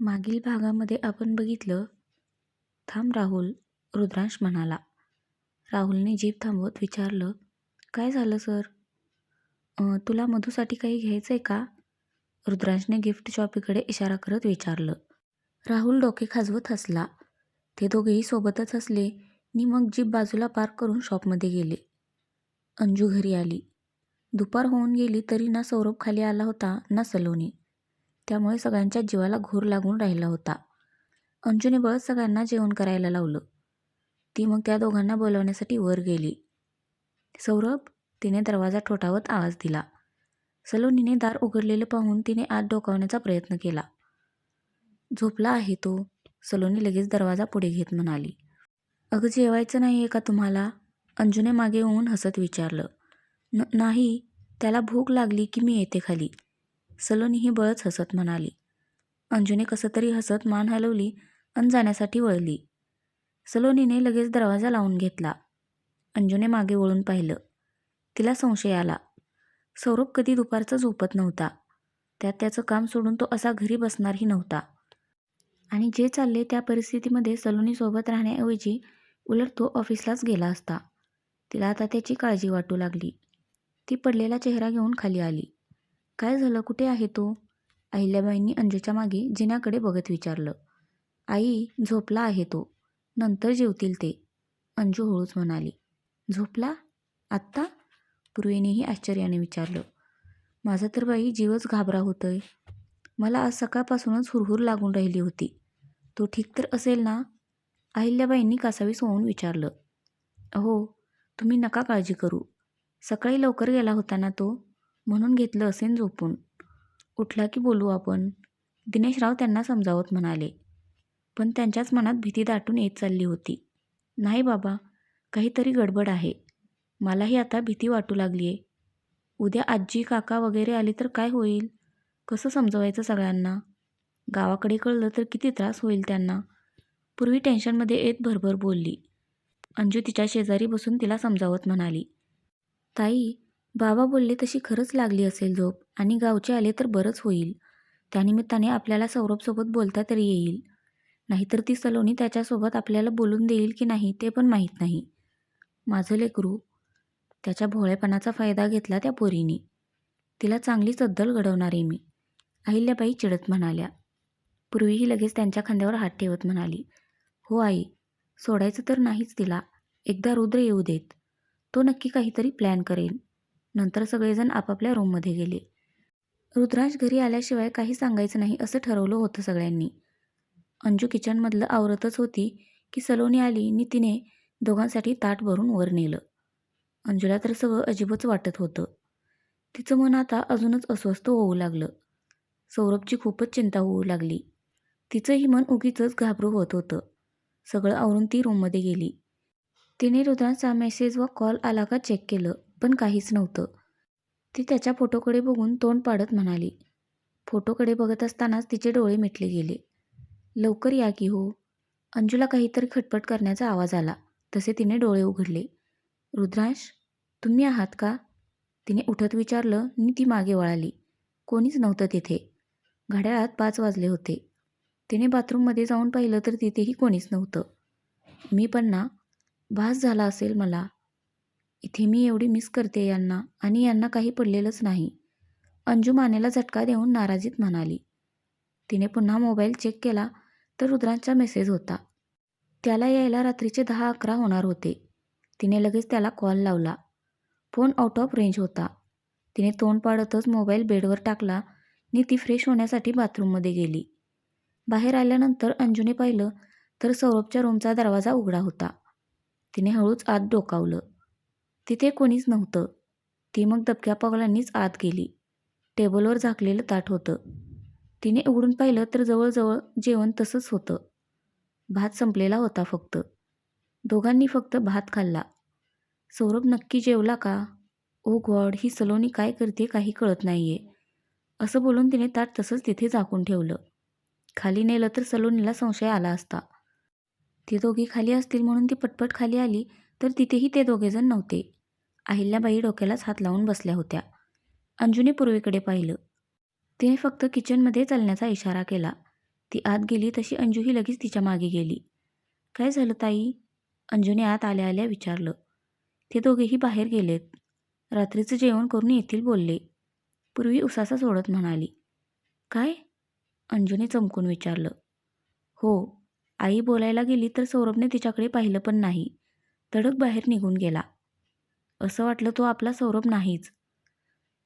मागील भागामध्ये आपण बघितलं. थांब राहुल रुद्रांश म्हणाला. राहुलने जीप थांबवत विचारलं काय झालं सर? तुला मधूसाठी काही घ्यायचं आहे का? रुद्रांशने गिफ्ट शॉपीकडे इशारा करत विचारलं. राहुल डोके खाजवत हसला. ते दोघेही सोबतच हसले नि मग जीप बाजूला पार्क करून शॉपमध्ये गेले. अंजू घरी आली. दुपार होऊन गेली तरी ना सौरभ खाली आला होता ना सलोनी. त्यामुळे सगळ्यांच्या जीवाला घोर लागून राहिला होता. अंजूने बळत सगळ्यांना जेवण करायला लावलं. ती मग त्या दोघांना बोलवण्यासाठी वर गेली. सौरभ तिने दरवाजा ठोठावत आवाज दिला. सलोनीने दार उघडलेलं पाहून तिने आत डोकावण्याचा प्रयत्न केला. झोपला आहे तो सलोनी लगेच दरवाजा पुढे घेत म्हणाली. अगं जेवायचं नाही आहे का तुम्हाला? अंजूने मागे येऊन हसत विचारलं. न नाही त्याला भूक लागली की मी येते खाली. सलोनीही बळच हसत म्हणाली. अंजूने कसं तरी हसत मान हलवली अन जाण्यासाठी वळली. सलोनीने लगेच दरवाजा लावून घेतला. अंजूने मागे वळून पाहिलं. तिला संशय आला. सौरभ कधी दुपारचा झोपत नव्हता. त्यात त्याचं काम सोडून तो असा घरी बसणारही नव्हता. आणि जे चालले त्या परिस्थितीमध्ये सलोनीसोबत राहण्याऐवजी उलट तो ऑफिसलाच गेला असता. तिला आता त्याची काळजी वाटू लागली. ती पडलेला चेहरा घेऊन खाली आली. काय झालं? कुठे आहे तो? अहिल्याबाईंनी अंजूच्या मागे जिन्याकडे बघत विचारलं. आई झोपला आहे तो. नंतर जेवतील ते. अंजू हळूच म्हणाली. झोपला? आत्ता? पूर्वीनेही आश्चर्याने विचारलं. माझा तर बाई जीवच घाबरा होतोय. मला आज सकाळपासूनच हुरहुर लागून राहिली होती. तो ठीक तर असेल ना? अहिल्याबाईंनी कासावीस होऊन विचारलं. हो तुम्ही नका काळजी करू. सकाळी लवकर गेला होता ना तो? म्हणून घेतलं असेन झोपून. उठला की बोलू आपण. दिनेशराव त्यांना समजावत म्हणाले. पण त्यांच्याच मनात भीती दाटून येत चालली होती. नाही बाबा काहीतरी गडबड आहे. मलाही आता भीती वाटू लागली आहे उद्या आजी काका वगैरे आले तर काय होईल? कसं समजवायचं सगळ्यांना? गावाकडे कळलं तर किती त्रास होईल त्यांना. पूर्वी टेन्शनमध्ये येत भरभर बोलली. अंजू तिच्या शेजारी बसून तिला समजावत म्हणाली. ताई बाबा बोलले तशी खरंच लागली असेल झोप आणि गावचे आले तर बरंच होईल. त्यानिमित्ताने आपल्याला सौरभसोबत बोलता तरी येईल. नाहीतर ती सलोनी त्याच्यासोबत आपल्याला बोलून देईल की नाही ते पण माहीत नाही. माझं लेकरू त्याच्या भोळेपणाचा फायदा घेतला त्या पोरीने. तिला चांगली चद्दल घडवणार आहे मी. अहिल्याबाई चिडत म्हणाल्या. पूर्वीही लगेच त्यांच्या खांद्यावर हात ठेवत म्हणाली हो आई सोडायचं तर नाहीच तिला. एकदा रुद्र येऊ देत. तो नक्की काहीतरी प्लॅन करेल नंतर सगळेजण आपापल्या रूममध्ये गेले. रुद्राज घरी आल्याशिवाय काही सांगायचं नाही असं ठरवलं होतं सगळ्यांनी. अंजू किचनमधलं आवरतच होती की सलोनी आली आणि तिने दोघांसाठी ताट भरून वर नेलं. अंजूला तर सगळं अजिबच वाटत होतं. तिचं मन आता अजूनच अस्वस्थ होऊ लागलं. सौरभची खूपच चिंता होऊ लागली. तिचंही मन उगीच घाबरू होत होतं. सगळं आवरून ती रूममध्ये गेली. तिने रुद्राचा मेसेज व कॉल आला का चेक केलं. पण काहीच नव्हतं. ती त्याच्या फोटोकडे बघून तोंड पाडत म्हणाली. फोटोकडे बघत असतानाच तिचे डोळे मिटले गेले. लवकर या की हो. अंजूला काहीतरी खटपट करण्याचा आवाज आला. तसे तिने डोळे उघडले. रुद्रांश तुम्ही आहात का? तिने उठत विचारलं. आणि ती मागे वळाली. कोणीच नव्हतं तिथे. घड्याळात पाच वाजले होते. तिने बाथरूममध्ये जाऊन पाहिलं तर तिथेही कोणीच नव्हतं. मी पण ना. भास झाला असेल मला. इथे मी एवढी मिस करते यांना आणि यांना काही पडलेलंच नाही. अंजू मानेला झटका देऊन नाराजीत म्हणाली. तिने पुन्हा मोबाईल चेक केला तर रुद्रांचा मेसेज होता. त्याला यायला रात्रीचे दहा अकरा होणार होते. तिने लगेच त्याला कॉल लावला. फोन आउट ऑफ रेंज होता. तिने तोंड पाडतच मोबाईल बेडवर टाकला आणि ती फ्रेश होण्यासाठी बाथरूममध्ये गेली. बाहेर आल्यानंतर अंजूने पाहिलं तर सौरभच्या रूमचा दरवाजा उघडा होता. तिने हळूच आत डोकावलं. तिथे कोणीच नव्हतं. ती मग दबक्या पावलांनीच आत गेली. टेबलवर झाकलेलं ताट होतं. तिने उघडून पाहिलं तर जवळजवळ जेवण तसंच होतं. भात संपलेला होता फक्त. दोघांनी फक्त भात खाल्ला. सौरभ नक्की जेवला का? ओ गॉड ही सलोनी काय करते काही कळत नाही आहे असं बोलून तिने ताट तसंच तिथे झाकून ठेवलं. खाली नेलं तर सलोनीला संशय आला असता. ती दोघी खाली असतील म्हणून ती पटपट खाली आली तर तिथेही ते दोघेजण नव्हते. अहिल्याबाई डोक्यालाच हात लावून बसल्या होत्या. अंजूने पूर्वेकडे पाहिलं. तिने फक्त किचनमध्ये चालण्याचा इशारा केला. ती आत गेली तशी अंजूही लगेच तिच्यामागे गेली. काय झालं ताई? अंजूने आत आल्या आल्या विचारलं. ते दोघेही बाहेर गेलेत. रात्रीचं जेवण करून येतील बोलले. पूर्वी उसासा सोडत म्हणाली. काय? अंजूने चमकून विचारलं. हो आई बोलायला गेली तर सौरभने तिच्याकडे पाहिलं पण नाही. तडक बाहेर निघून गेला. असं वाटलं तो आपला सौरभ नाहीच.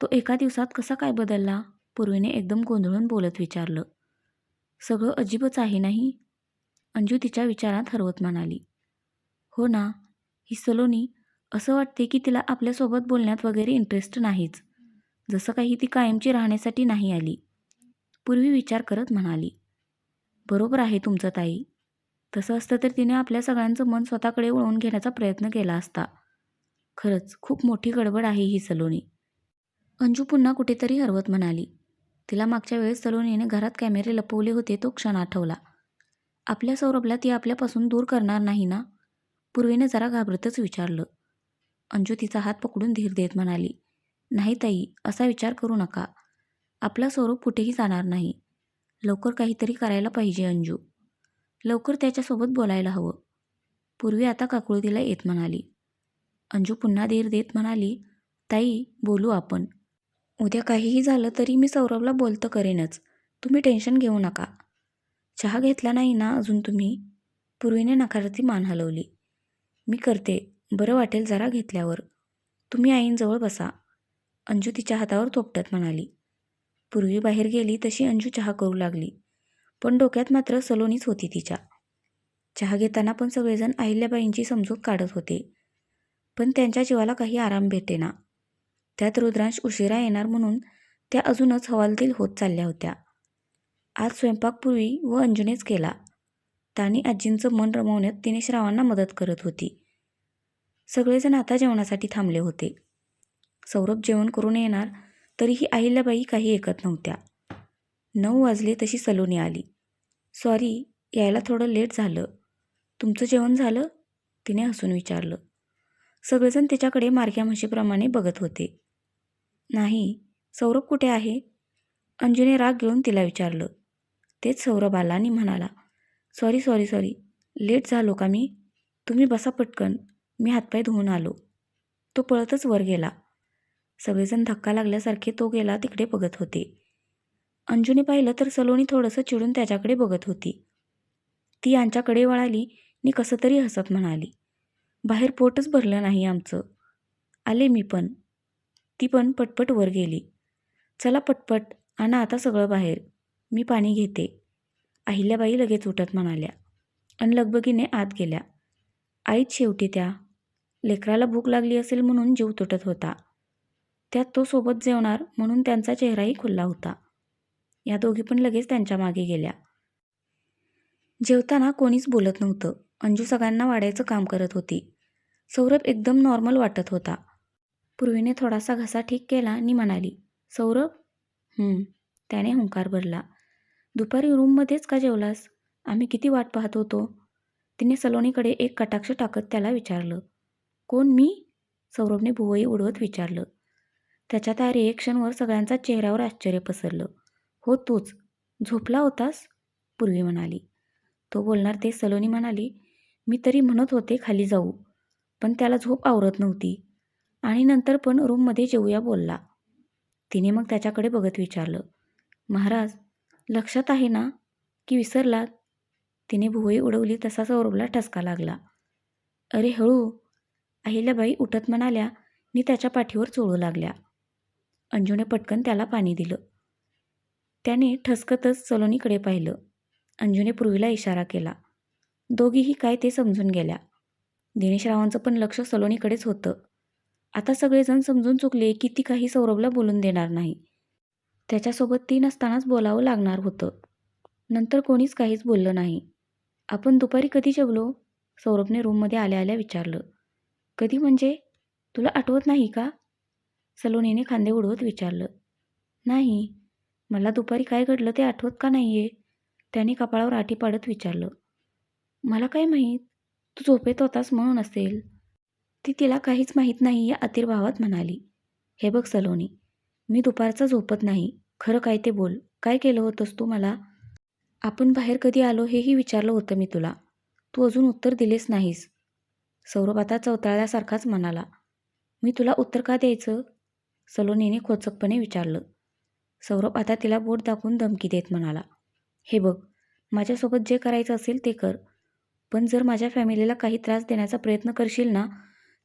तो एका दिवसात कसा काय बदलला? पूर्वीने एकदम गोंधळून बोलत विचारलं. सगळं अजिबच आहे नाही? अंजू तिच्या विचारात हरवत म्हणाली. हो ना ही सलोनी असं वाटते की तिला आपल्यासोबत बोलण्यात वगैरे इंटरेस्ट नाहीच. जसं काही ती कायमची राहण्यासाठी नाही आली. पूर्वी विचार करत म्हणाली. बरोबर आहे तुमचं ताई. तसं असतं तर तिने आपल्या सगळ्यांचं मन स्वतःकडे वळवून घेण्याचा प्रयत्न केला असता. खरंच खूप मोठी गडबड आहे ही सलोनी. अंजू पुन्हा कुठेतरी हरवत म्हणाली. तिला मागच्या वेळेस सलोनीने घरात कॅमेरे लपवले होते तो क्षण आठवला. आपल्या सौरभला ती आपल्यापासून दूर करणार नाही ना? पूर्वीने जरा घाबरतच विचारलं. अंजू तिचा हात पकडून धीर देत म्हणाली नाही ताई असा विचार करू नका. आपला सौरभ कुठेही जाणार नाही. लवकर काहीतरी करायला पाहिजे अंजू. लवकर त्याच्यासोबत बोलायला हवं. पूर्वी आता काकुळतीला येत म्हणाली अंजू पुन्हा धीर देत म्हणाली ताई बोलू आपण. उद्या काहीही झालं तरी मी सौरभला बोलतं करेनच. तुम्ही टेन्शन घेऊ नका. चहा घेतला नाही ना अजून तुम्ही? पूर्वीने नकारार्थी मान हलवली. मी करते. बरं वाटेल जरा घेतल्यावर. तुम्ही आईंजवळ बसा. अंजू तिच्या हातावर थोपटत म्हणाली. पूर्वी बाहेर गेली तशी अंजू चहा करू लागली पण डोक्यात मात्र सलोनीच होती तिच्या. चहा घेताना पण सगळेजण अहिल्याबाईंची समजूत काढत होते. पण त्यांच्या जीवाला काही आराम भेटेना त्यात रुद्रांश उशिरा येणार म्हणून त्या अजूनच हवालदिल होत चालल्या होत्या. आज स्वयंपाकपूर्वी व अंजुनेच केला. तानी आजींचं मन रमवण्यात तिने श्रावांना मदत करत होती. सगळेजण आता जेवणासाठी थांबले होते. सौरभ जेवण करून येणार तरीही अहिल्याबाई काही ऐकत नव्हत्या. नऊ वाजले तशी सलोनी आली. सॉरी यायला थोडं लेट झालं. तुमचं जेवण झालं? तिने हसून विचारलं. सगळेजण तिच्याकडे मारक्या म्हशीप्रमाणे बघत होते. नाही सौरभ कुठे आहे? अंजूने राग घेऊन तिला विचारलं. तेच सौरभ आला आणि म्हणाला सॉरी सॉरी सॉरी लेट झालो का मी? तुम्ही बसा पटकन मी हातपाय धुवून आलो. तो पळतच वर गेला. सगळेजण धक्का लागल्यासारखे तो गेला तिकडे बघत होते. अंजूने पाहिलं तर सलोनी थोडंसं चिडून त्याच्याकडे बघत होती. ती यांच्याकडे वळाली आणि कसं तरी हसत म्हणाली बाहेर पोटच भरलं नाही आमचं. आले मी पण. ती पण पटपट वर गेली. चला पटपट आणा आता सगळं बाहेर. मी पाणी घेते. अहिल्याबाई लगेच उठत म्हणाल्या. आणि लगबगीने आत गेल्या. आईच शेवटी त्या. लेकराला भूक लागली असेल म्हणून जीव तुटत होता. त्यात तो सोबत जेवणार म्हणून त्यांचा चेहराही खुल्ला होता. या दोघी पण लगेच त्यांच्या मागे गेल्या. जेवताना कोणीच बोलत नव्हतं. अंजू सगळ्यांना वाढायचं काम करत होती. सौरभ एकदम नॉर्मल वाटत होता. पूर्वीने थोडासा घसा ठीक केला आणि म्हणाली सौरभ? त्याने हुंकार भरला. दुपारी रूममध्येच का जेवलास? आम्ही किती वाट पाहत होतो. तिने सलोनीकडे एक कटाक्ष टाकत त्याला विचारलं. कोण मी? सौरभने भुवई उडवत विचारलं. त्याच्या त्या रिएक्शनवर सगळ्यांचा चेहऱ्यावर आश्चर्य पसरलं. हो तूच. झोपला होतास? पूर्वी म्हणाली. तो बोलणार ते सलोनी म्हणाली मी तरी म्हणत होते खाली जाऊ पण त्याला झोप आवरत नव्हती. आणि नंतर पण रूममध्ये जेवूया बोलला. तिने मग त्याच्याकडे बघत विचारलं महाराज लक्षात आहे ना की विसरलात? तिने भुवई उडवली तसा सौरभला ठसका लागला. अरे हळू अहिल्याबाई उठत म्हणाल्या नि त्याच्या पाठीवर चोळू लागल्या. अंजूने पटकन त्याला पाणी दिलं. त्याने ठसकतच सलोनीकडे पाहिलं. अंजूने पूर्वीला इशारा केला. दोघीही काय ते समजून गेल्या. दिनेशरावांचं पण लक्ष सलोनीकडेच होतं. आता सगळेजण समजून चुकले की ती काही सौरभला बोलून देणार नाही. त्याच्यासोबत ती नसतानाच बोलावं लागणार होतं. नंतर कोणीच काहीच बोललं नाही. आपण दुपारी कधी जेवलो? सौरभने रूममध्ये आल्या आल्या विचारलं. कधी म्हणजे? तुला आठवत नाही का? सलोनीने खांदे उडवत विचारलं. नाही. मला दुपारी काय घडलं ते आठवत का नाही आहे त्याने कपाळावर आठी पाडत विचारलं. मला काय माहीत? तू झोपेत होतास म्हणून असेल. ती तिला काहीच माहीत नाही या अतिर्भावात म्हणाली. हे बघ सलोनी मी दुपारचा झोपत नाही. खरं काय ते बोल. काय केलं होतंस तू मला? आपण बाहेर कधी आलो हेही विचारलं होतं मी तुला. तू अजून उत्तर दिलेच नाहीस. सौरभ आता चवताळल्यासारखाच म्हणाला. मी तुला उत्तर का द्यायचं? सलोनीने खोचकपणे विचारलं. सौरभ आता तिला बोट दाखवून धमकी देत म्हणाला. हे बघ माझ्यासोबत जे करायचं असेल ते कर. पण जर माझ्या फॅमिलीला काही त्रास देण्याचा प्रयत्न करशील ना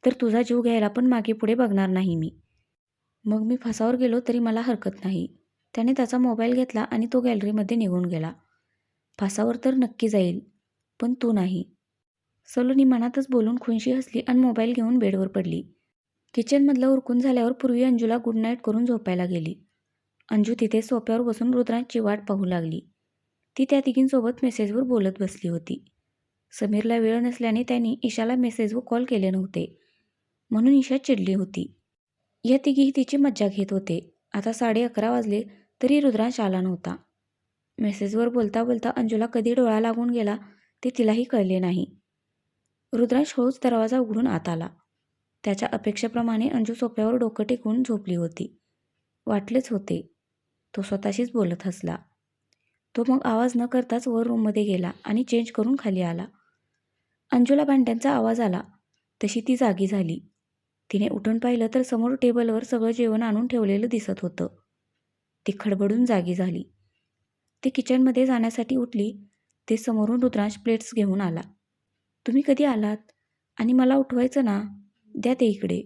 तर तुझा जीव घ्यायला पण मागे पुढे बघणार नाही मी. मग मी फासावर गेलो तरी मला हरकत नाही. त्याने त्याचा मोबाईल घेतला आणि तो गॅलरीमध्ये निघून गेला. फासावर तर नक्की जाईल पण तू नाही. सलोनी मनातच बोलून खुनशी हसली आणि मोबाईल घेऊन बेडवर पडली. किचनमधलं उरकून झाल्यावर पूर्वी अंजूला गुड नाईट करून झोपायला गेली. अंजू तिथे सोप्यावर बसून रुद्रांची वाट पाहू लागली. ती त्या तिघींसोबत मेसेजवर बोलत बसली होती. समीरला वेळ नसल्याने त्यांनी ईशाला मेसेजवर कॉल केले नव्हते. म्हणून ईशा चिडली होती. या तिघीही तिची मज्जा घेत होते. आता साडे अकरा वाजले तरी रुद्रांश आला नव्हता. मेसेजवर बोलता बोलता अंजूला कधी डोळा लागून गेला ते तिलाही कळले नाही. रुद्रांश हळूच दरवाजा उघडून आत आला. त्याच्या अपेक्षेप्रमाणे अंजू सोप्यावर डोकं टेकून झोपली होती. वाटलेच होते. तो स्वतःशीच बोलत हसला. तो मग आवाज न करताच वर रूममध्ये गेला आणि चेंज करून खाली आला. अंजूला भांड्यांचा आवाज आला. तशी ती जागी झाली. तिने उठून पाहिलं तर समोर टेबलवर सगळं जेवण आणून ठेवलेलं दिसत होतं. ती खडबडून जागी झाली. ती किचनमध्ये जाण्यासाठी उठली. ते समोरून रुद्रांश प्लेट्स घेऊन आला. तुम्ही कधी आलात? आणि मला उठवायचं ना? द्या ते इकडे.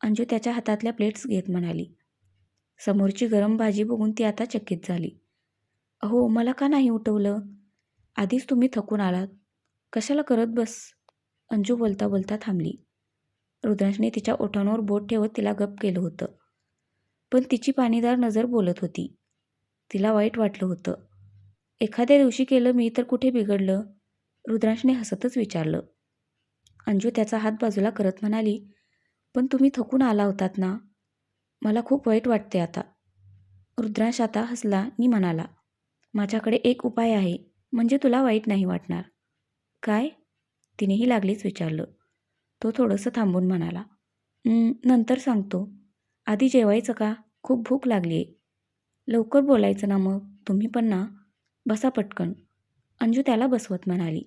अंजू त्याच्या हातातल्या प्लेट्स घेत म्हणाली. समोरची गरम भाजी बघून ती आता चकित झाली. अहो मला का नाही उठवलं? आधीच तुम्ही थकून आलात. कशाला करत बस? अंजू बोलता बोलता थांबली. रुद्रांशने तिच्या ओठांवर बोट ठेवत तिला गप केलं होतं. पण तिची पाणीदार नजर बोलत होती. तिला वाईट वाटलं होतं. एखाद्या दिवशी केलं मी तर कुठे बिघडलं? रुद्रांशने हसतच विचारलं. अंजू त्याचा हात बाजूला करत म्हणाली पण तुम्ही थकून आला होतात ना? मला खूप वाईट वाटते आता. रुद्रांश आता हसला आणि म्हणाला माझ्याकडे एक उपाय आहे. म्हणजे तुला वाईट नाही वाटणार. काय? तिनेही लागलीच विचारलं. तो थोडंसं थांबून म्हणाला नंतर सांगतो. आधी जेवायचं का? खूप भूक लागली आहे लवकर बोलायचं ना मग? तुम्ही पण ना. बसा पटकन. अंजू त्याला बसवत म्हणाली.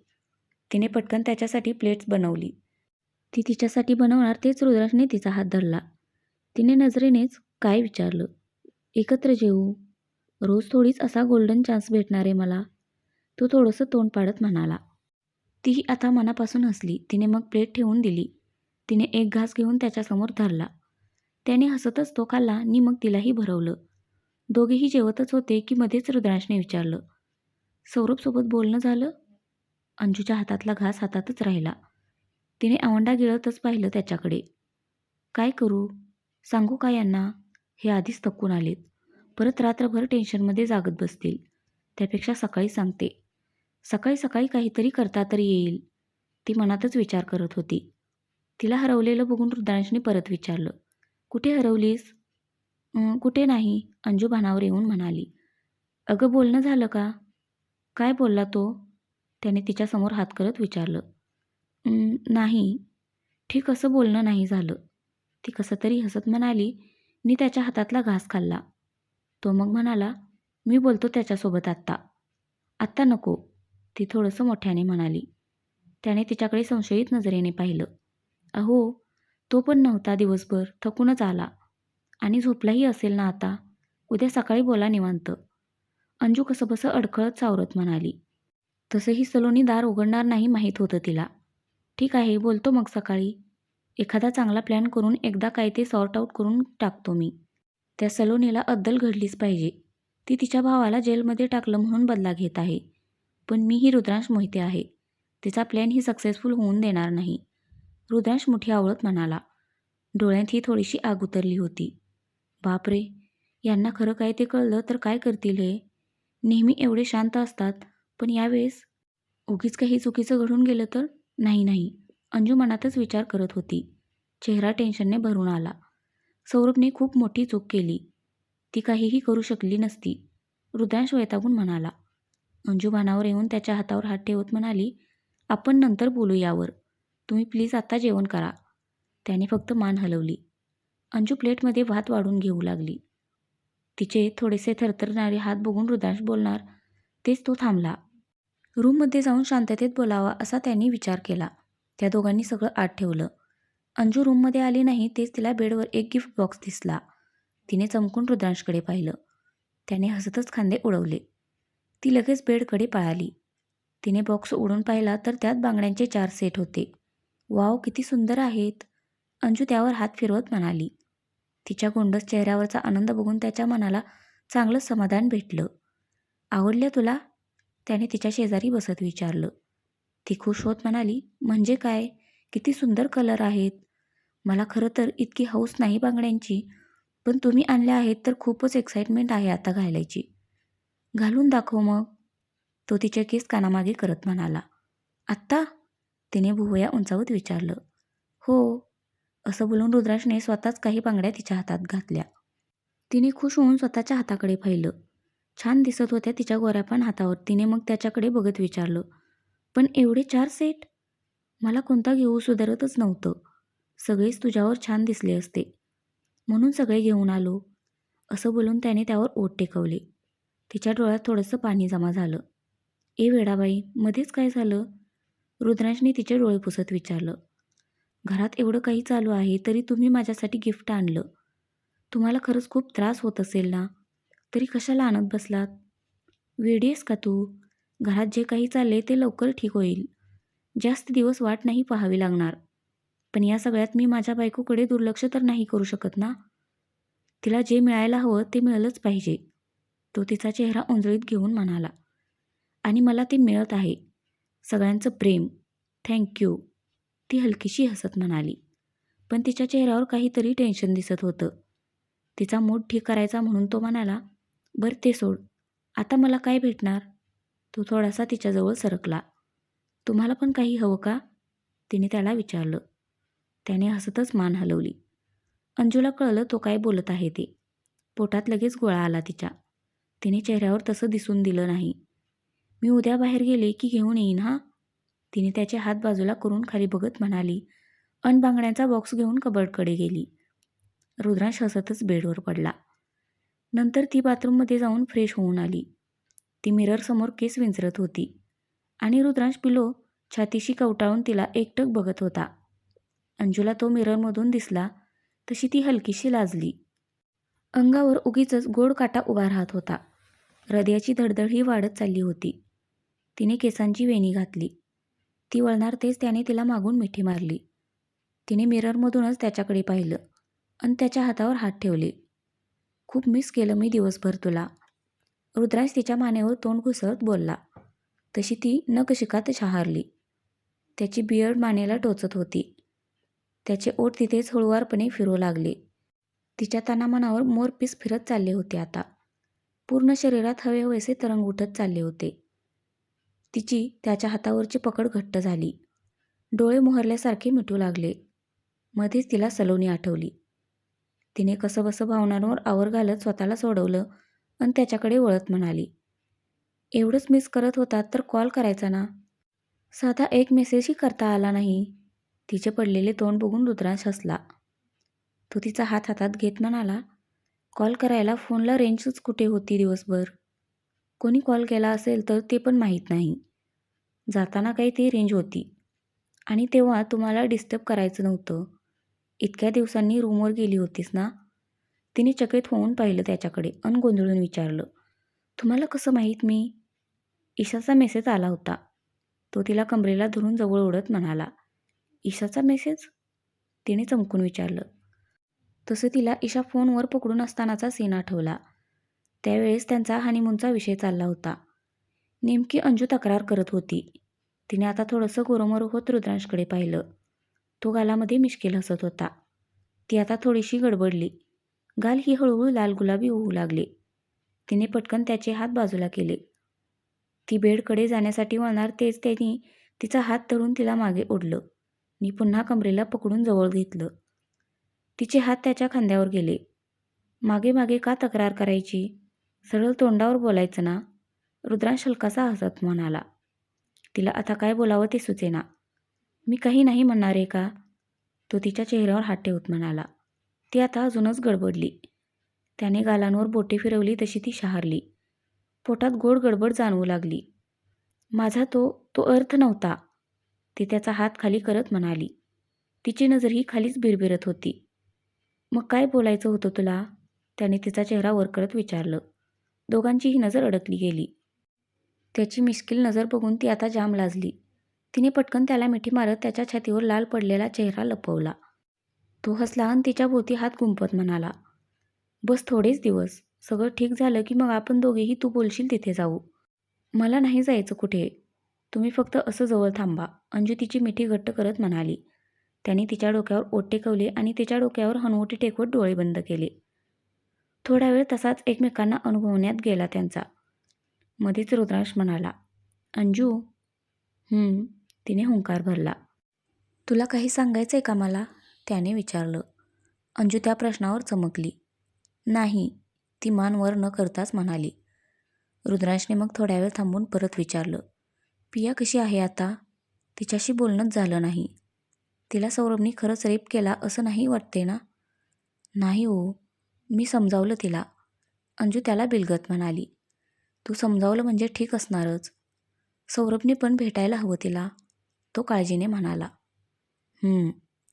तिने पटकन त्याच्यासाठी प्लेट्स बनवली. ती तिच्यासाठी बनवणार तेच रुद्राशने तिचा हात धरला. तिने नजरेनेच काय विचारलं? एकत्र जेवू रोज थोडीच असा गोल्डन चान्स भेटणार आहे मला. तो थोडंसं तोंड पाडत म्हणाला. तीही आता मनापासून हसली. तिने मग प्लेट ठेवून दिली. तिने एक घास घेऊन त्याच्यासमोर धरला. त्याने हसतच तो खाल्ला आणि मग तिलाही भरवलं. दोघेही जेवतच होते की मध्येच रुद्रांशने विचारलं सौरभसोबत बोलणं झालं? अंजूच्या हातातला घास हातातच राहिला. तिने आवंडा गिळतच पाहिलं त्याच्याकडे. काय करू? सांगू का यांना? हे आधीच थकून आलेत. परत रात्रभर टेन्शनमध्ये जागत बसतील. त्यापेक्षा सकाळी सांगते. सकाळी सकाळी काहीतरी करता तरी येईल. ती मनातच विचार करत होती. तिला हरवलेलं बघून रुद्रांशने परत विचारलं. कुठे हरवलीस? कुठे नाही अंजू भानावर येऊन म्हणाली. अगं बोलणं झालं का? काय बोलला तो? त्याने तिच्यासमोर हात करत विचारलं. नाही. ठीक असं बोलणं नाही झालं. ती कसं तरी हसत म्हणाली मी त्याच्या हातातला घास खाल्ला. तो मग म्हणाला मी बोलतो त्याच्यासोबत आत्ता. आत्ता नको. ती थोडंसं मोठ्याने म्हणाली त्याने तिच्याकडे संशयित नजरेने पाहिलं. अहो तो पण नव्हता दिवसभर थकूनच आला. आणि झोपलाही असेल ना आता? उद्या सकाळी बोला निवांत. अंजू कसंबसं अडखळत सावरत म्हणाली तसंही सलोनी दार उघडणार नाही माहीत होतं तिला. ठीक आहे बोलतो मग सकाळी. एखादा चांगला प्लॅन करून एकदा काय ते सॉर्ट आऊट करून टाकतो मी. त्या सलोनीला अद्दल घडलीच पाहिजे. ती तिच्या भावाला जेलमध्ये टाकलं म्हणून बदला घेत आहे. पण मी ही रुद्रांश मोहिते आहे. तिचा प्लॅन ही सक्सेसफुल होऊन देणार नाही. रुद्रांश मोठी आवळत म्हणाला डोळ्यात ही थोडीशी आग उतरली होती. बापरे यांना खरं काय ते कळलं तर काय करतील हे? नेहमी एवढे शांत असतात पण यावेळेस उगीच काही चुकीचं घडून गेलं तर? नाही नाही अंजू मनातच विचार करत होती. चेहरा टेन्शनने भरून आला. सौरभने खूप मोठी चूक केली. ती काहीही करू शकली नसती. रुद्रांश वैतागून म्हणाला अंजू भानावर येऊन त्याच्या हातावर हात ठेवत म्हणाली आपण नंतर बोलू यावर. तुम्ही प्लीज आत्ता जेवण करा. त्याने फक्त मान हलवली. अंजू प्लेटमध्ये भात वाढून घेऊ लागली. तिचे थोडेसे थरथरणारे हात बघून रुद्रांश बोलणार तेच तो थांबला. रूममध्ये जाऊन शांततेत बोलावा असा त्यांनी विचार केला. त्या दोघांनी सगळं आत ठेवलं. अंजू रूममध्ये आली नाही तेच तिला बेडवर एक गिफ्ट बॉक्स दिसला. तिने चमकून रुद्रांशकडे पाहिलं. त्याने हसतच खांदे उडवले. ती लगेच बेडकडे पळाली. तिने बॉक्स उडून पाहिला तर त्यात बांगड्यांचे चार सेट होते. वाव किती सुंदर आहेत. अंजू त्यावर हात फिरवत म्हणाली. तिच्या गोंडस चेहऱ्यावरचा आनंद बघून त्याच्या मनाला चांगलं समाधान भेटलं. आवडल्या तुला? त्याने तिच्या शेजारी बसत विचारलं. ती खुश होत म्हणाली म्हणजे काय? किती सुंदर कलर आहेत. मला खरं तर इतकी हौस नाही बांगड्यांची पण तुम्ही आणल्या आहेत तर खूपच एक्साइटमेंट आहे आता घालायची. घालून दाखव मग. तो तिचे केस कानामागे करत म्हणाला. आत्ता? तिने भुवया उंचावत विचारलं. हो. असं बोलून रुद्राशने स्वतःच काही बांगड्या तिच्या हातात घातल्या. तिने खुश होऊन स्वतःच्या हाताकडे पाहिलं. छान दिसत होत्या तिच्या गोऱ्या पण हातावर. तिने मग त्याच्याकडे बघत विचारलं. पण एवढे चार सेट? मला कोणता घेऊ सुधारतच नव्हतं. सगळेच तुझ्यावर छान दिसले असते. म्हणून सगळे घेऊन आलो. असं बोलून त्याने त्यावर ओट टेकवले. तिच्या डोळ्यात थोडंसं पाणी जमा झालं. ए वेडाबाई मध्येच काय झालं? रुद्रांशने तिचे डोळे पुसत विचारलं. घरात एवढं काही चालू आहे तरी तुम्ही माझ्यासाठी गिफ्ट आणलं. तुम्हाला खरंच खूप त्रास होत असेल ना? तरी कशाला आणत बसलात? वेडी आहेस का तू? घरात जे काही चालले ते लवकर ठीक होईल. जास्त दिवस वाट नाही पाहावी लागणार. पण या सगळ्यात मी माझ्या बायकोकडे दुर्लक्ष तर नाही करू शकत ना? तिला जे मिळायला हवं ते मिळालंच पाहिजे. तो तिचा चेहरा उंजळीत घेऊन म्हणाला आणि मला ते मिळत आहे. सगळ्यांचं प्रेम थँक्यू ती हलकीशी हसत म्हणाली. पण तिच्या चेहऱ्यावर काहीतरी टेन्शन दिसत होतं. तिचा मूड ठीक करायचा म्हणून तो म्हणाला बरं ते सोड. आता मला काय भेटणार? तो थोडासा तिच्याजवळ सरकला. तुम्हाला पण काही हवं का? तिने त्याला विचारलं. त्याने हसतच मान हलवली. अंजूला कळलं तो काय बोलत आहे ते. पोटात लगेच गोळा आला तिच्या. तिने चेहऱ्यावर तसं दिसून दिलं नाही. मी उद्या बाहेर गेले की घेऊन येईन हां? तिने त्याचे हात बाजूला करून खाली बघत म्हणाली अन बांगड्यांचा बॉक्स घेऊन कबडकडे गेली. रुद्रांश हसतच बेडवर पडला. नंतर ती बाथरूममध्ये जाऊन फ्रेश होऊन आली. ती मिररसमोर केस विंचरत होती आणि रुद्रांश पिलो छातीशी कवटाळून तिला एकटक बघत होता. अंजूला तो मिररमधून दिसला तशी ती हलकीशी लाजली. अंगावर उगीच गोड काटा उभा राहत होता. हृदयाची धडधड वाढत चालली होती. तिने केसांची वेणी घातली. ती वळणार तेच त्याने तिला मागून मिठी मारली. तिने मिररमधूनच त्याच्याकडे पाहिलं आणि त्याच्या हातावर हात ठेवले. खूप मिस केलं मी दिवसभर तुला. रुद्राज तिच्या मानेवर तोंड घुसळत बोलला. तशी ती नकशिकात शहारली. त्याची बियर्ड मानेला टोचत होती. त्याचे ओठ तिथेच हळुवारपणे फिरू लागले. तिच्या तनामनावर मोरपीस फिरत चालले होते आता. पूर्ण शरीरात हवे हवेसे तरंग उठत चालले होते. तिची त्याच्या हातावरची पकड घट्ट झाली. डोळे मोहरल्यासारखे मिटू लागले. मध्येच तिला सलोनी आठवली. तिने कसंबसं भावनांवर आवर घालत स्वतःला सोडवलं आणि त्याच्याकडे वळत म्हणाली एवढंच मिस करत होतात तर कॉल करायचा ना? साधा एक मेसेजही करता आला नाही. तिचे पडलेले तोंड बघून रुद्रांश हसला. तो तिचा हात हातात घेत म्हणाला कॉल करायला फोनला रेंजच कुठे होती दिवसभर? कोणी कॉल केला असेल तर ते पण माहीत नाही. जाताना काही ती रेंज होती. आणि तेव्हा तुम्हाला डिस्टर्ब करायचं नव्हतं. इतक्या दिवसांनी रूमवर गेली होतीस ना? तिने चकित होऊन पाहिलं त्याच्याकडे अन गोंधळून विचारलं तुम्हाला कसं माहीत मी? ईशाचा मेसेज आला होता. तो तिला कमरेला धरून जवळ ओढत म्हणाला ईशाचा मेसेज? तिने चमकून विचारलं तसं तिला ईशा फोनवर पकडून असतानाचा सीन आठवला. त्यावेळेस त्यांचा हनीमूनचा विषय चालला होता. नेमकी अंजू तक्रार करत होती. तिने आता थोडंसं गोरोमोर होत रुद्रांशकडे पाहिलं. तो गालामध्ये मिश्किल हसत होता. ती आता थोडीशी गडबडली. गाल ही हळूहळू लाल गुलाबी होऊ लागले. तिने पटकन त्याचे हात बाजूला केले. ती बेडकडे जाण्यासाठी वळणार तेच त्यांनी तिचा हात धरून तिला मागे ओढलं. मी पुन्हा कमरेला पकडून जवळ घेतलं. तिचे हात त्याच्या खांद्यावर गेले. मागे मागे का तक्रार करायची? सरळ तोंडावर बोलायचं ना? रुद्रांश हलकासा हसत म्हणाला. तिला आता काय बोलावं ते सुचेना. मी काही नाही म्हणणार आहे का? तो तिच्या चेहऱ्यावर हात ठेवत म्हणाला. ती आता अजूनच गडबडली. त्याने गालांवर बोटे फिरवली तशी ती शहारली. पोटात गोड गडबड जाणवू लागली. माझा तो तो अर्थ नव्हता. ती त्याचा हात खाली करत म्हणाली. तिची नजर ही खालीच बिरबिरत होती. मग काय बोलायचं होतं तुला? त्याने तिचा चेहरा वर करत विचारलं. दोघांचीही नजर अडकली गेली. त्याची मिश्किल नजर बघून ती आता जाम लाजली. तिने पटकन त्याला मिठी मारत त्याच्या छातीवर लाल पडलेला चेहरा लपवला. तो हसला आणि तिच्या भोवती हात गुंपत म्हणाला बस थोडेच दिवस. सगळं ठीक झालं की मग आपण दोघेही तू बोलशील तिथे जाऊ. मला नाही जायचं कुठे. तुम्ही फक्त असं जवळ थांबा. अंजू तिची मिठी घट्ट करत म्हणाली. त्याने तिच्या डोक्यावर ओट टेकवले आणि तिच्या डोक्यावर हनुवटी टेकवत डोळे बंद केले. थोडा वेळ तसाच एकमेकांना अनुभवण्यात गेला त्यांचा. मध्येच रुद्रांश म्हणाला अंजू "हं," तिने हुंकार भरला. तुला काही सांगायचं आहे का मला? त्याने विचारलं. अंजू त्या प्रश्नावर चमकली. नाही ती मान वर न करताच म्हणाली. रुद्रांशने मग थोड्या वेळ थांबून परत विचारलं पिया कशी आहे आता? तिच्याशी बोलणंच झालं नाही. तिला सौरभनी खरंच रेप केला असं नाही वाटते ना? नाही हो मी समजावलं तिला. अंजू त्याला बिलगत म्हणाली. तू समजावलं म्हणजे ठीक असणारच. सौरभने पण भेटायला हवं तिला तो काळजीने म्हणाला.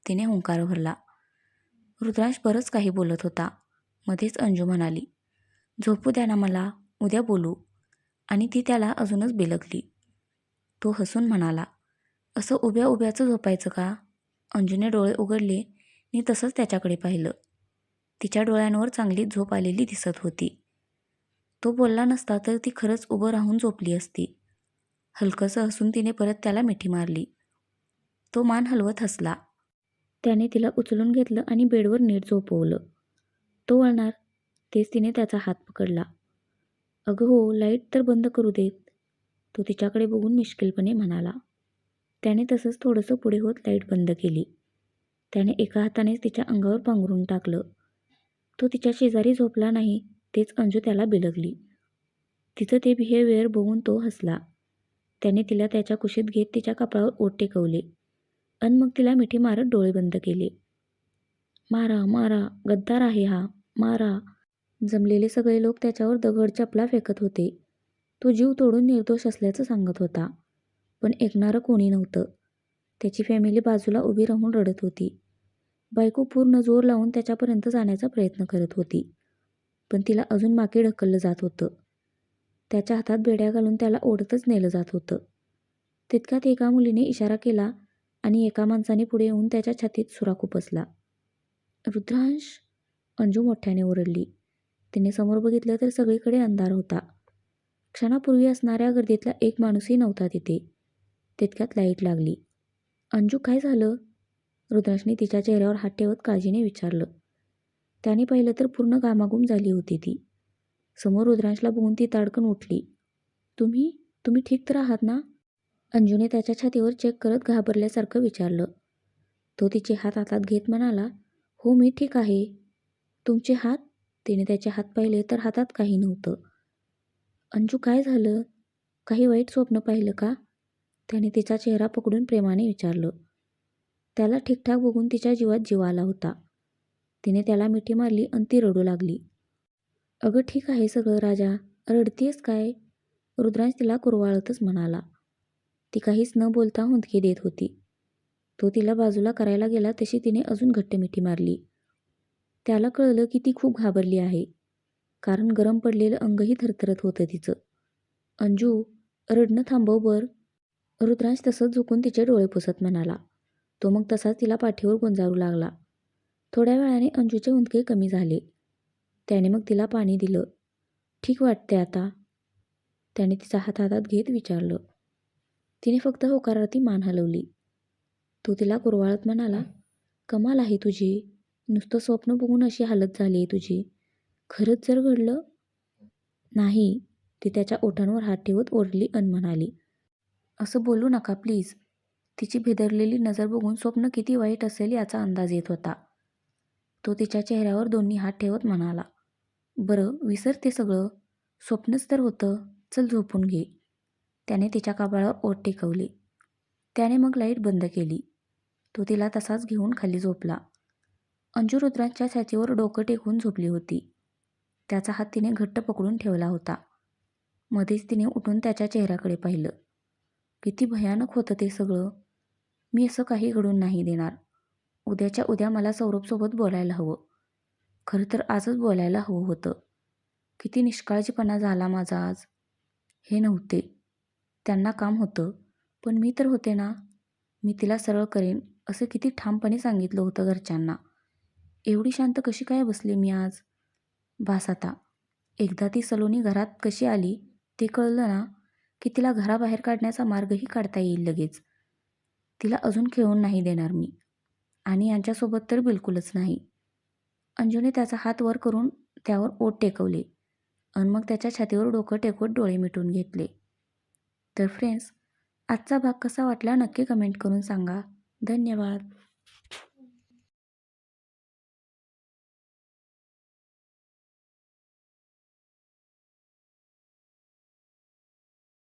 तिने हुंकार भरला. रुद्रांश बरंच काही बोलत होता. मध्येच अंजू म्हणाली झोपू द्या ना मला उद्या बोलू. आणि ती त्याला अजूनच बिलगली. तो हसून म्हणाला असं उभ्या उभ्याचं झोपायचं का? अंजूने डोळे उघडले. मी तसंच त्याच्याकडे पाहिलं. तिच्या डोळ्यांवर चांगली झोप आलेली दिसत होती. तो बोलला नसता तर ती खरंच उभं राहून झोपली असती. हलकंसं हसून तिने परत त्याला मिठी मारली. तो मान हलवत हसला. त्याने तिला उचलून घेतलं आणि बेडवर नीट झोपवलं. तो वळणार तेच तिने त्याचा हात पकडला. अगं हो लाइट तर बंद करू देत. तो तिच्याकडे बघून मिश्किलपणे म्हणाला. त्याने तसंच थोडंसं पुढे होत लाइट बंद केली. त्याने एका हातानेच तिच्या अंगावर पांघरून टाकलं. तो तिच्या शेजारी झोपला नाही तेच अंजू त्याला बिलगली. तिचं ते बिहेवियर बघून तो हसला. त्याने तिला त्याच्या कुशीत घेत तिच्या कपाळावर ओट टेकवले. अन मग तिला मिठी मारत डोळे बंद केले. मारा मारा गद्दार आहे हा मारा. जमलेले सगळे लोक त्याच्यावर दगड चपला फेकत होते. तो जीव तोडून निर्दोष असल्याचं सांगत होता. पण ऐकणारं कोणी नव्हतं. त्याची फॅमिली बाजूला उभी राहून रडत होती. बायको पूर्ण जोर लावून त्याच्यापर्यंत जाण्याचा प्रयत्न करत होती. पण तिला अजून मागे ढकललं जात होतं. त्याच्या हातात बेड्या घालून त्याला ओढतच नेलं जात होतं. तितक्यात एका मुलीने इशारा केला आणि एका माणसाने पुढे येऊन त्याच्या छातीत सुरा खुपसला रुद्रांश अंजू मोठ्याने ओरडली. तिने समोर बघितलं तर सगळीकडे अंधार होता. क्षणापूर्वी असणाऱ्या गर्दीतला एक माणूसही नव्हता तिथे. तितक्यात लाइट लागली. अंजू काय झालं? रुद्राशने तिच्या चेहऱ्यावर हात ठेवत काळजीने विचारलं. त्याने पाहिलं तर पूर्ण गामागुम झाली होती ती. समोर रुद्रांशला बघून ती ताडकन उठली. तुम्ही? तुम्ही ठीक तर आहात ना? अंजूने त्याच्या छातीवर चेक करत घाबरल्यासारखं विचारलं. तो तिचे हात हातात घेत म्हणाला हो मी ठीक आहे. तुमचे हात? तिने त्याचे हात पाहिले तर हातात काही नव्हतं. अंजू काय झालं? काही वाईट स्वप्न पाहिलं का? त्याने तिचा चेहरा पकडून प्रेमाने विचारलं. त्याला ठीकठाक बघून तिच्या जीवात जीव आला होता. तिने त्याला मिठी मारली आणि ती रडू लागली. अगं ठीक आहे सगळं राजा रडतीयस काय? रुद्रांश तिला कुरवाळतच म्हणाला. ती काहीच न बोलता हुंदकी देत होती. तो तिला बाजूला करायला गेला तशी तिने अजून घट्ट मिठी मारली. त्याला कळलं की ती खूप घाबरली आहे. कारण गरम पडलेलं अंगही थरथरत होतं तिचं. अंजू रडणं थांबव बर. रुद्रांश तसंच झुकून तिचे डोळे पुसत म्हणाला. तो मग तसाच तिला पाठीवर गुंजारू लागला. थोड्या वेळाने अंजूचे उंदके कमी झाले. त्याने मग तिला पाणी दिलं. ठीक वाटते आता. त्याने तिचा हात हातात घेत विचारलं. तिने फक्त होकारार्थी मान हलवली. तो तिला कुरवाळत म्हणाला कमाल आहे तुझी. नुसतं स्वप्न बघून अशी हालत झाली आहे तुझी. खरंच जर घडलं? नाही. ती त्याच्या ओठांवर हात ठेवत ओरडली अन म्हणाली असं बोलू नका प्लीज. तिची भेदरलेली नजर बघून स्वप्न किती वाईट असेल याचा अंदाज येत होता. तो तिच्या चेहऱ्यावर दोन्ही हात ठेवत म्हणाला बरं विसर ते सगळं. स्वप्नच तर होतं. चल झोपून घे. त्याने तिच्या कपाळावर ओट टेकवली. त्याने मग लाइट बंद केली. तो तिला तसाच घेऊन खाली झोपला. अंजू रुद्रांच्या छातीवर डोकं टेकून झोपली होती. त्याचा हात तिने घट्ट पकडून ठेवला होता. मध्येच तिने उठून त्याच्या चेहऱ्याकडे पाहिलं. किती भयानक होतं ते सगळं. मी असं काही घडून नाही देणार. उद्याच्या उद्या मला सौरभसोबत बोलायला हवं. खरं तर आजच बोलायला हवं होतं. किती निष्काळजीपणा झाला माझा आज. हे नव्हते. त्यांना काम होतं. पण मी तर होते ना. मी तिला सरळ करेन असं किती ठामपणे सांगितलं होतं घरच्यांना. एवढी शांत कशी काय बसली मी आज? बास आता. एकदा ती सलोनी घरात कशी आली ते कळलं ना. की तिला घराबाहेर काढण्याचा मार्गही काढता येईल लगेच. तिला अजून खेळून नाही देणार मी. आणि यांच्यासोबत तर बिलकुलच नाही. अंजूने त्याचा हात वर करून त्यावर ओट टेकवले आणि मग त्याच्या छातीवर डोकं टेकवत डोळे मिटून घेतले. तर फ्रेंड्स आजचा भाग कसा वाटला नक्की कमेंट करून सांगा. धन्यवाद.